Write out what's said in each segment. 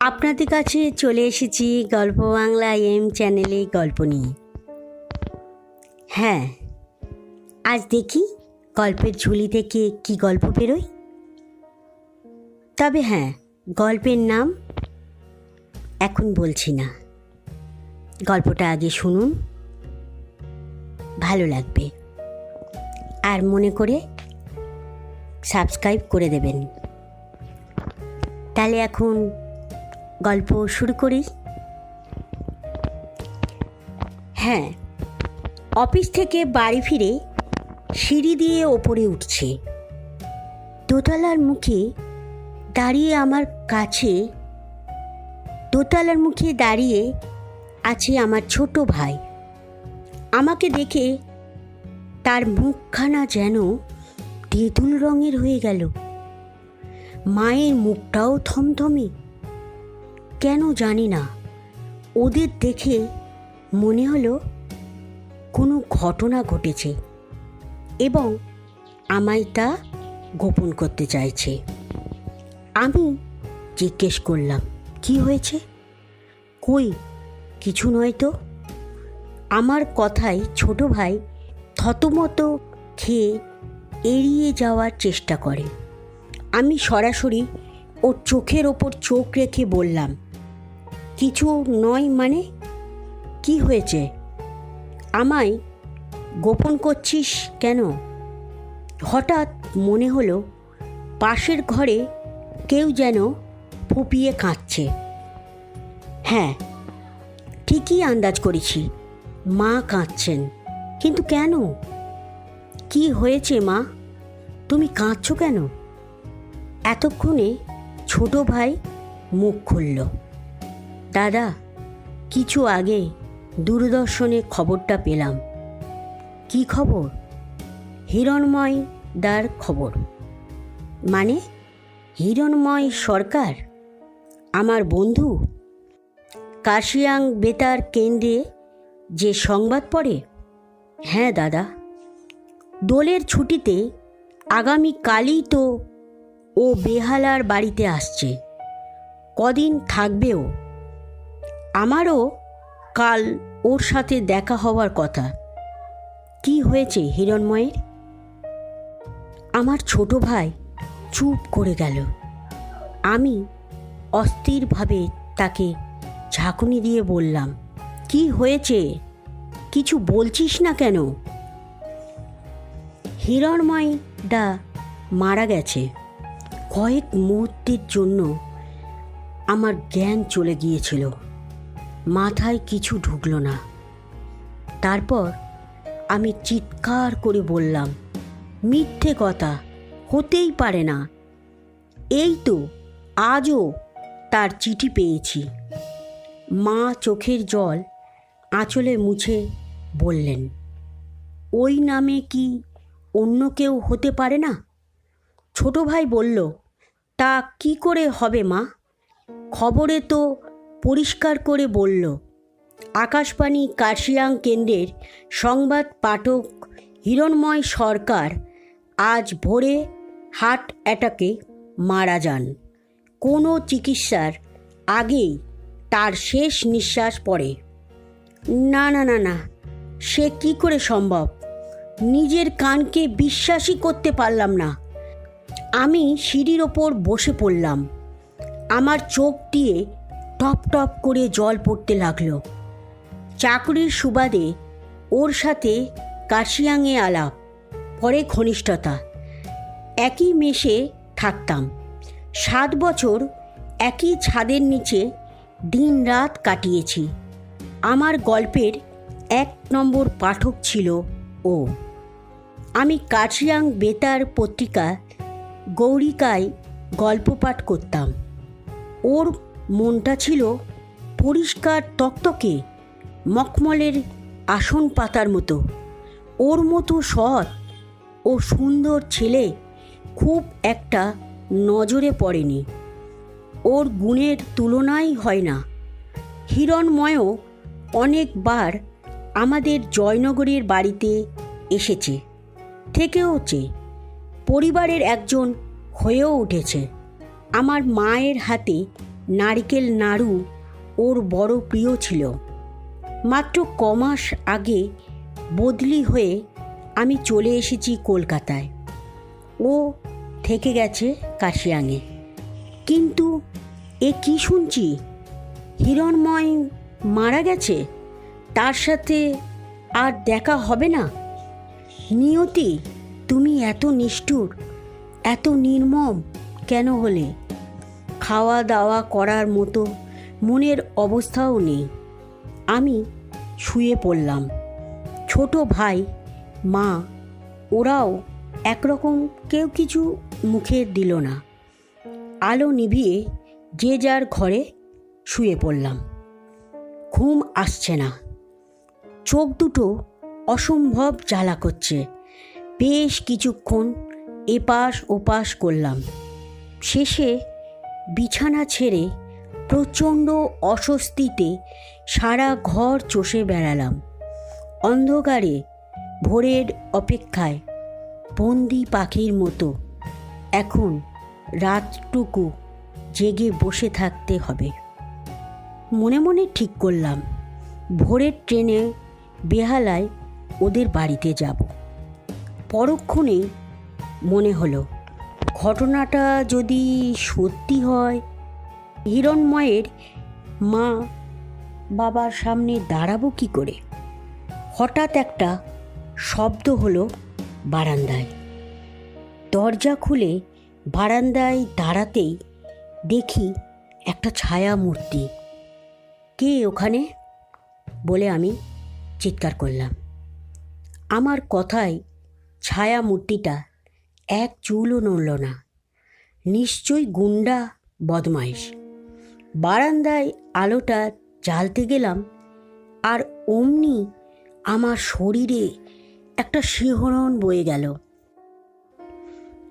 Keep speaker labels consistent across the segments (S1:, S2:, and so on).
S1: আপনাদের কাছে চলে এসেছি গল্প বাংলা এম চ্যানেলে গল্প নিয়ে। হ্যাঁ আজ দেখি গল্পের ঝুলি থেকে কি গল্প বেরোয়। তবে হ্যাঁ গল্পের নাম এখন বলছি না। গল্পটা আগে শুনুন। ভালো লাগবে। আর মনে করে সাবস্ক্রাইব করে দেবেন। তাহলে এখন গল্প শুরু করি? হ্যাঁ অফিস থেকে বাড়ি ফিরে সিঁড়ি দিয়ে ওপরে উঠছে। দোতলার মুখে দাঁড়িয়ে আমার কাছে, দোতলার মুখে দাঁড়িয়ে আছে আমার ছোট ভাই। আমাকে দেখে তার মুখখানা যেন তেঁতুল রঙের হয়ে গেল। মায়ের মুখটাও থমথমে। কেন জানি না। ওদের দেখে মনে হলো কোনো ঘটনা ঘটেছে এবং আমায় তা গোপন করতে চাইছে। আমি জিজ্ঞেস করলাম, কি হয়েছে? কই, কিছু নয় তো। আমার কথায় ছোট ভাই থতমত খেয়ে এড়িয়ে যাওয়ার চেষ্টা করে। আমি সরাসরি ওর চোখের ওপর চোখ রেখে বললাম কিছু নয় মানে? কি হয়েছে? আমায় গোপন করছিস কেন? হঠাৎ মনে হলো, পাশের ঘরে কেউ যেন ফুপিয়ে কাঁদছে। হ্যাঁ ঠিকই আন্দাজ করেছি, মা কাঁদছেন। কিন্তু কেন? কি হয়েছে, মা? তুমি কাঁদছো কেন? এতক্ষণে ছোট ভাই মুখ খুলল। দাদা, কিছু আগে দূরদর্শনে খবরটা পেলাম। কি খবর? হিরণময় দার খবর। মানে হিরণময় সরকার? আমার বন্ধু? কাশিয়াং বেতার কেন্দ্রে যে সংবাদ পড়ে? হ্যাঁ দাদা। দোলের ছুটিতে আগামী কালই তো ও বেহালার বাড়িতে আসছে। কদিন থাকবেও? আমারও কাল ওর সাথে দেখা হওয়ার কথা। কি হয়েছে হিরণময়ের? আমার ছোট ভাই চুপ করে গেল। আমি অস্থিরভাবে তাকে ঝাঁকুনি দিয়ে বললাম, কি হয়েছে? কিছু বলছিস না কেন? হিরণময় দা মারা গেছে। কয়েক মুহূর্তের জন্য আমার জ্ঞান চলে গিয়েছিল। মাথায় কিছু ঢুকলো না। তারপর আমি চিৎকার করে বললাম, মিথ্যে কথা, হতেই পারে না। এই তো, আজও তার চিঠি পেয়েছি। মা চোখের জল আঁচলে মুছে বললেন, ওই নামে কি অন্য কেউ হতে পারে না? ছোট ভাই বলল, তা কি করে হবে মা? খবরে তো পরিষ্কার করে বলল, আকাশবাণী কাশিয়াং কেন্দ্রের সংবাদ পাঠক হিরণময় সরকার আজ ভোরে হার্ট অ্যাটাকে মারা যান। কোনো চিকিৎসার আগেই তার শেষ নিঃশ্বাস পড়ে। না না না না, সে কি করে সম্ভব? নিজের কানকে বিশ্বাসই করতে পারলাম না। আমি সিঁড়ির ওপর বসে পড়লাম। আমার চোখ দিয়ে টপ টপ করে জল পড়তে লাগল। চাকরির সুবাদে ওর সাথে কাশিয়াংয়ে আলাপ, পরে ঘনিষ্ঠতা। একই মেশে থাকতাম। সাত বছর একই ছাদের নিচে দিন রাত কাটিয়েছি। আমার গল্পের এক নম্বর পাঠক ছিল ও। আমি কাশিয়াং বেতার পত্রিকা গৌরিকায় গল্প পাঠ করতাম। ওর মনটা ছিল পরিষ্কার তকতকে, মখমলের আসন পাতার মতো। ওর মতো সৎ ও সুন্দর ছেলে খুব একটা নজরে পড়েনি। ওর গুণের তুলনাই হয় না। হিরণময়ও অনেকবার আমাদের জয়নগরের বাড়িতে এসেছে থেকেওছে পরিবারের একজন হয়েও উঠেছে। আমার মায়ের হাতে নারকেল নাড়ু ওর বড় প্রিয় ছিল। মাত্র কমাস আগে বদলি হয়ে আমি চলে এসেছি কলকাতায়। ও থেকে গেছে কাশিয়াঙে। কিন্তু এ কি শুনছি? হিরণময় মারা গেছে? তার সাথে আর দেখা হবে না? নিয়তি, তুমি এত নিষ্ঠুর, এত নির্মম কেন হলে? খাওয়া দাওয়া করার মতো মনের অবস্থাও নেই। আমি শুয়ে পড়লাম। ছোট ভাই, মা, ওরাও একরকম কেউ কিছু মুখে দিল না। আলো নিভিয়ে যে যার ঘরে শুয়ে পড়লাম। ঘুম আসছে না। চোখ দুটো অসম্ভব জ্বালা করছে। বেশ কিছুক্ষণ এপাশ ওপাশ করলাম। শেষে বিছানা ছেড়ে প্রচণ্ড অস্বস্তিতে সারা ঘর চষে বেড়ালাম। অন্ধকারে ভোরের অপেক্ষায় বন্দি পাখির মতো এখন রাতটুকু জেগে বসে থাকতে হবে। মনে মনে ঠিক করলাম, ভোরের ট্রেনে বেহালায় ওদের বাড়িতে যাব। পরক্ষণেই মনে হলো ঘটনাটা যদি সত্যি হয়, হিরণময়ের মা বাবার সামনে দাঁড়াবো কি করে? হঠাৎ একটা শব্দ হলো বারান্দায়। দরজা খুলে বারান্দায় দাঁড়াতেই দেখি একটা ছায়া মূর্তি কে ওখানে? বলে আমি চিৎকার করলাম। আমার কথায় ছায়া মূর্তিটা এক চুলও নড়ল না। নিশ্চয়ই গুন্ডা বদমাইশ। বারান্দায় আলোটা জ্বালতে গেলাম আর অমনি আমার শরীরে একটা শিহরণ বয়ে গেল।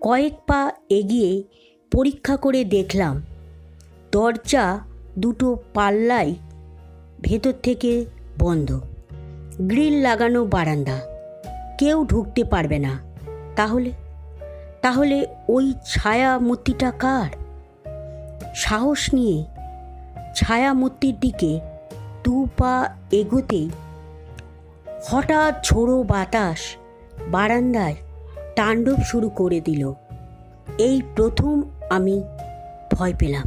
S1: কয়েক পা এগিয়ে পরীক্ষা করে দেখলাম, দরজা দুটো পাল্লাই ভেতর থেকে বন্ধ। গ্রিল লাগানো বারান্দা। কেউ ঢুকতে পারবে না। তাহলে তাহলে ওই ছায়া মূর্তিটা কার? সাহস নিয়ে ছায়া মূর্তির দিকে দু পা এগোতেই হঠাৎ ঝোড়ো বাতাস বারান্দায় তাণ্ডব শুরু করে দিল। এই প্রথম আমি ভয় পেলাম।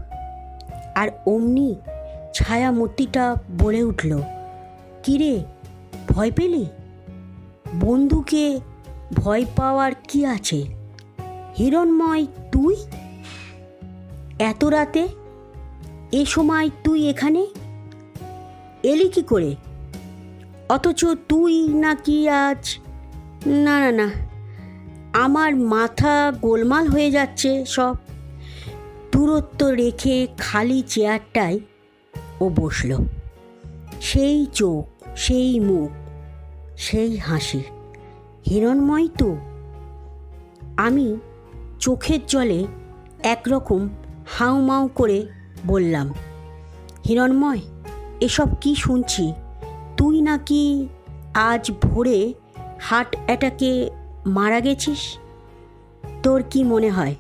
S1: আর অমনি ছায়া মূর্তিটা বলে উঠল, কিরে, ভয় পেলি? বন্ধুকে ভয় পাওয়ার কি আছে? হিরণময় তুই? এত রাতে? এ সময় তুই এখানে? এলি কি করে? অথচ তুই নাকি আজ? না না না। আমার মাথা গোলমাল হয়ে যাচ্ছে সব। দূরত্ব রেখে খালি চেয়ারটায় ও বসল। সেই চোখ, সেই মুখ, সেই হাসি। হিরণময় তো? আমি চোখের জলে একরকম হাউমাউ করে বললাম, হিরণময়, এসব কি শুনছি? তুই নাকি আজ ভোরে হার্ট অ্যাটাকে মারা গেছিস? তোর কি মনে হয়?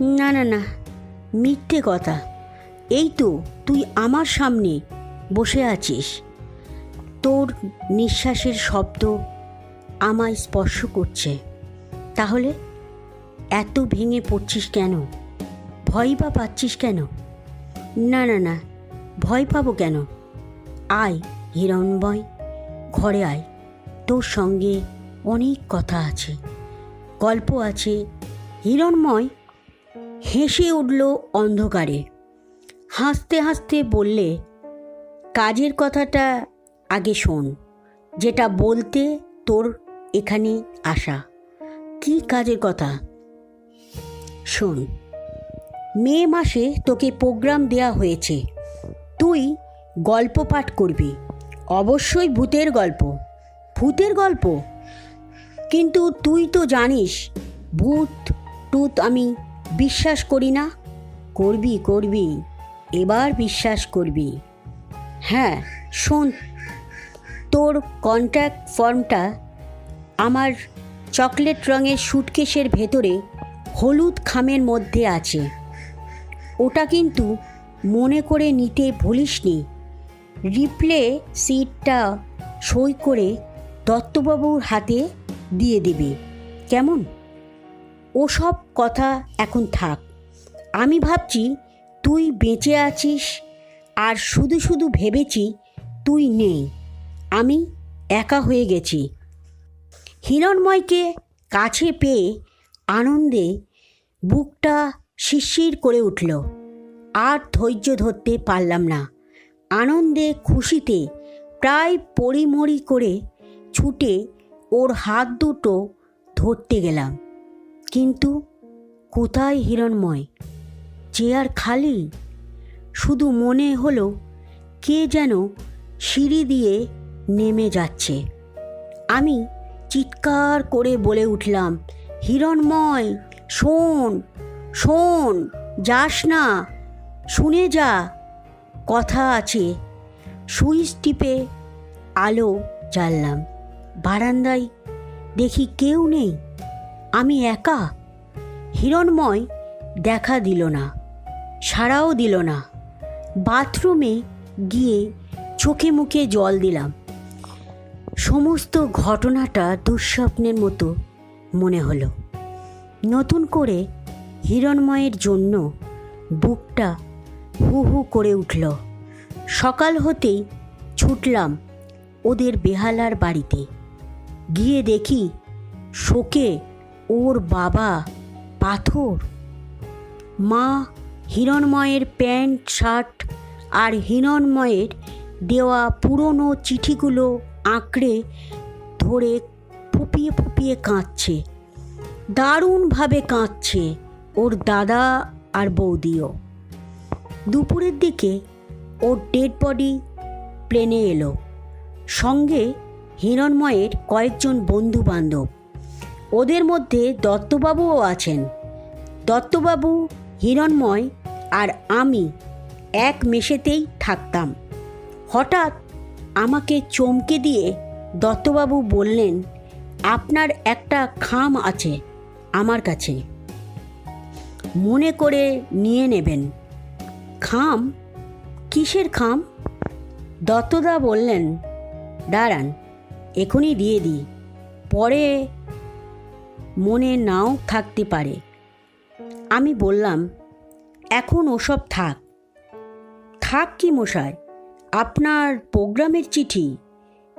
S1: না না না, মিথ্যে কথা। এই তো তুই আমার সামনে বসে আছিস। তোর নিঃশ্বাসের শব্দ আমায় স্পর্শ করছে। তাহলে এত ভেঙে পড়ছিস কেন? ভয় বা পাচ্ছিস কেন? না না না, ভয় পাবো কেন? আয়, হিরণময়, ঘরে আয়। তোর সঙ্গে অনেক কথা আছে। গল্প আছে। হিরণময় হেসে উঠল অন্ধকারে। হাসতে হাসতে বললে, কাজের কথাটা আগে শোন, যেটা বলতে তোর এখানে আসা। কি কাজের কথা? শোন, মে মাসে তোকে প্রোগ্রাম দেয়া হয়েছে। তুই গল্প পাঠ করবি। অবশ্যই ভূতের গল্প। ভূতের গল্প? কিন্তু তুই তো জানিস, ভূত টুত আমি বিশ্বাস করি না। করবি করবি, এবার বিশ্বাস করবি। হ্যাঁ শোন, তোর কন্ট্যাক্ট ফর্মটা আমার চকলেট রঙের সুটকেসের ভেতরে হলুদ খামের মধ্যে আছে। ওটা কিন্তু মনে করে নিতে ভুলিসনি। রিপ্লে সিটটা সই করে দত্তবাবুর হাতে দিয়ে দিবি। কেমন? ওসব কথা এখন থাক। আমি ভাবছি তুই বেঁচে আছিস আর শুধু শুধু ভেবেছি তুই নেই। আমি একা হয়ে গেছি। হিরণময়কে কাছে পেয়ে আনন্দে বুকটা শিরশির করে উঠল। আর ধৈর্য ধরতে পারলাম না। আনন্দে, খুশিতে প্রায় পরিমরি করে ছুটে ওর হাত দুটো ধরতে গেলাম। কিন্তু কোথায় হিরণময়? চেয়ার খালি? শুধু মনে হলো কে যেন সিঁড়ি দিয়ে নেমে যাচ্ছে। আমি চিৎকার করে বলে উঠলাম, হিরণময় শোন শোন, যাস না, শুনে যা, কথা আছে। সুইচ টিপে আলো জ্বাললাম। বারান্দায় দেখি কেউ নেই। আমি একা। হিরণময় দেখা দিল না, সাড়াও দিল না। বাথরুমে গিয়ে চোখে মুখে জল দিলাম। সমস্ত ঘটনাটা দুঃস্বপ্নের মতো মনে হলো। নতুন করে হিরণময়ের জন্য বুকটা হু হু করে উঠল। সকাল হতেই ছুটলাম ওদের বেহালার বাড়িতে। গিয়ে দেখি শোকে ওর বাবা পাথর। মা হিরণময়ের প্যান্ট, শার্ট আর হিরণময়ের দেওয়া পুরনো চিঠিগুলো আঁকড়ে ধরে ফুপিয়ে ফুপিয়ে কাঁদছে। দারুণভাবে কাঁদছে ওর দাদা আর বৌদিও। দুপুরের দিকে ওর ডেড বডি প্লেনে এলো। সঙ্গে হিরণময়ের কয়েকজন বন্ধু বান্ধব ওদের মধ্যে দত্তবাবুও আছেন। দত্তবাবু, হিরণময় আর আমি এক মেশেতেই থাকতাম। হঠাৎ আমাকে চমকে দিয়ে দত্তবাবু বললেন, আপনার একটা খাম আছে। আমার কাছে। মনে করে নিয়ে নেবেন। খাম? কিসের খাম? দত্তদা বললেন, দাঁড়ান, এখনই দিয়ে দিই। পরে মনে নাও থাকতে পারে। আমি বললাম, এখন ওসব থাক। থাক কি মশাই? আপনার প্রোগ্রামের চিঠি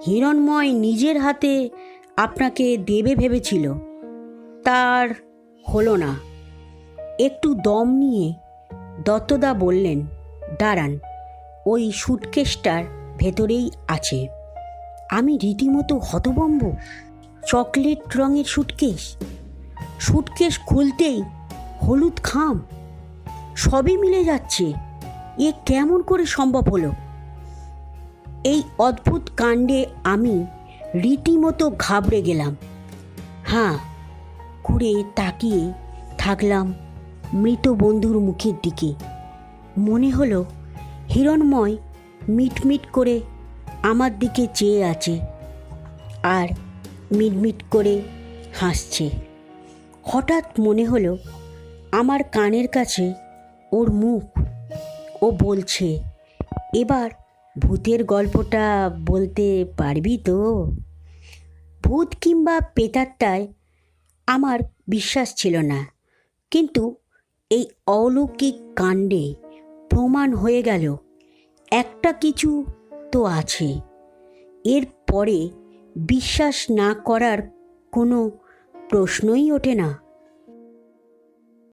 S1: হিরণময় নিজের হাতে আপনাকে দেবে ভেবেছিল। তার হলো না। একটু দম নিয়ে দত্তদা বললেন, দাঁড়ান, ওই সুটকেসটার ভেতরেই আছে। আমি রীতিমতো হতবম্ব চকলেট রঙের সুটকেস। সুটকেস খুলতেই হলুদ খাম। সবই মিলে যাচ্ছে। এ কেমন করে সম্ভব হলো? এই অদ্ভুত কাণ্ডে আমি রীতিমতো ঘাবড়ে গেলাম। হ্যাঁ ঘুরে তাকিয়ে থাকলাম মৃত বন্ধুর মুখের দিকে। মনে হলো হিরণময় মিটমিট করে আমার দিকে চেয়ে আছে আর মিটমিট করে হাসছে। হঠাৎ মনে হলো আমার কানের কাছে ওর মুখ। ও বলছে, এবার ভূতের গল্পটা বলতে পারবি তো? ভূত কিংবা পেতাত্তায় আমার বিশ্বাস ছিল না। কিন্তু এই অলৌকিক কাণ্ডে প্রমাণ হয়ে গেল, একটা কিছু তো আছে। এর পরে বিশ্বাস না করার কোনো প্রশ্নই ওঠে না।